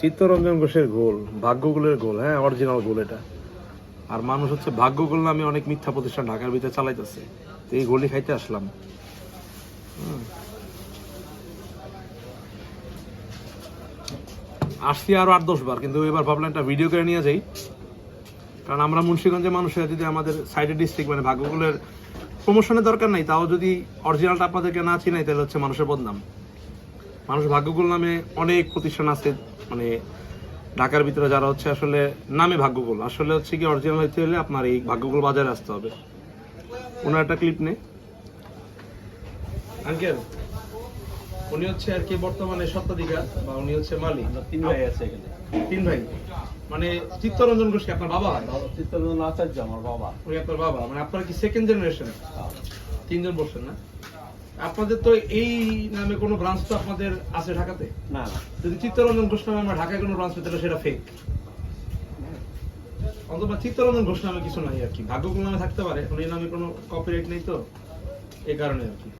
চিত্তরঞ্জন ঘোষের গোল, ভাগ্যগুলের গোল হ্যাঁ অরিজিনাল গোল এটা। আর মানুষ হচ্ছে নামে অনেক মিথ্যা প্রতিষ্ঠান ঢাকার ভিতরে চালাইতেছে। তো এই খাইতে আসলাম। আসছি আরও আট, দশ বার, কিন্তু এবার ভাবলাম একটা ভিডিও করে নিয়ে যাই। কারণ আমরা মুন্সিগঞ্জের মানুষেরা যদি আমাদের সাইডের ডিস্ট্রিক্ট মানে ভাগ্যগুলের প্রমোশনের দরকার নাই, তাও যদি অরিজিনালটা আপনাদেরকে না চিনাই, তাহলে হচ্ছে মানুষের বদনাম। মানুষ ভাগ্যকুল নামে অনেক প্রতিষ্ঠান আছে মানে ঢাকার ভিতরে যারা হচ্ছে আসলে নামে ভাগ্যকুল। আসলে হচ্ছে কি অরিজিনাল হইতে হলে আপনার এই ভাগ্যকুল বাজারে আসতে হবে। ওনার একটা ক্লিপ নে। আঙ্কেল উনি হচ্ছে আর কি বর্তমানে সত্ত্বাধিকার বা উনি হচ্ছে মালিক। তিন ভাই আছে এখানে। তিন ভাই। মানে চিত্তরঞ্জন ঘোষ কি আপনার বাবা চিত্তরঞ্জন আচার্য আমার বাবা। উনি আপনার বাবা। মানে আপনার কি সেকেন্ড জেনারেশন হ্যাঁ। তিনজন বসছেন না? আপনাদের তো এই নামে কোনো ব্রাঞ্চ তো আপনাদের আছে ঢাকাতে? না না। যদি চিত্তরঞ্জন ঘোষ নামে আমরা ঢাকায় কোনো ব্রাঞ্চ পেতে সেটা ফেক অথবা চিত্তরঞ্জন ঘোষ নামে কিছু নাই আর কি। ভাগ্যকুল নামে থাকতে পারে এখন এই নামে কোনো কপিরাইট নেই তো এই কারণে আর কি।